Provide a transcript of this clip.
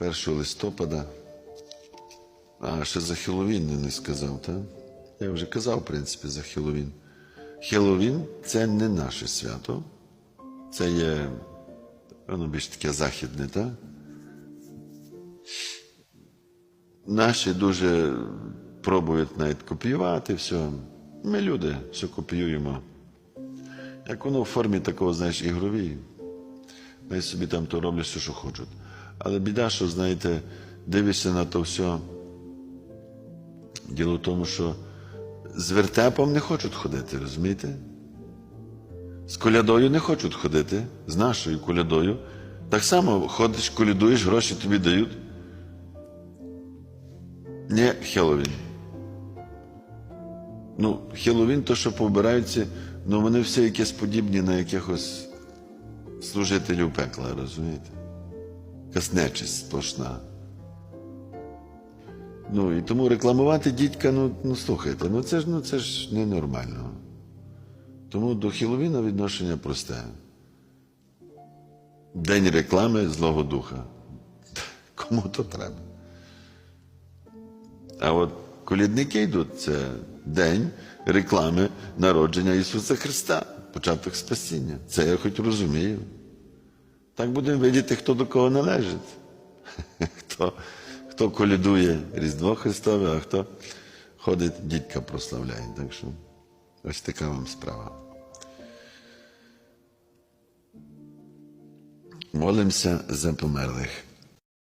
1 листопада. А, ще за Хеллоуін не сказав, так? Я вже казав, в принципі, за Хеллоуін. Хеллоуін це не наше свято. Це є, воно більш таке західне, так? Наші дуже пробують навіть копіювати все. Ми люди, все копіюємо. Як воно в формі такого, знаєш, ігровій. Вони собі там то роблять все, що хочуть. Але біда, що, знаєте, дивишся на то все. Діло в тому, що з вертепом не хочуть ходити, розумієте? З колядою не хочуть ходити, з нашою колядою. Так само ходиш, колядуєш, гроші тобі дають. Не Хеллоуін. Ну, Хеллоуін, то, що побираються, ну вони всі якісь подібні на якихось служителів пекла, розумієте? Якась нечисть сплошна. Ну і тому рекламувати дідька, ну, ну слухайте, ну це ж ну це ж ненормально. Тому до Хіловіна відношення просте. День реклами Злого Духа. Кому то треба? А от колідники йдуть це день реклами народження Ісуса Христа, початок спасіння. Це я хоч розумію. Так будемо видіти, хто до кого належить. Хто, хто колідує Різдво Христове, а хто ходить, дідька прославляє. Так що ось така вам справа. Молимося за померлих.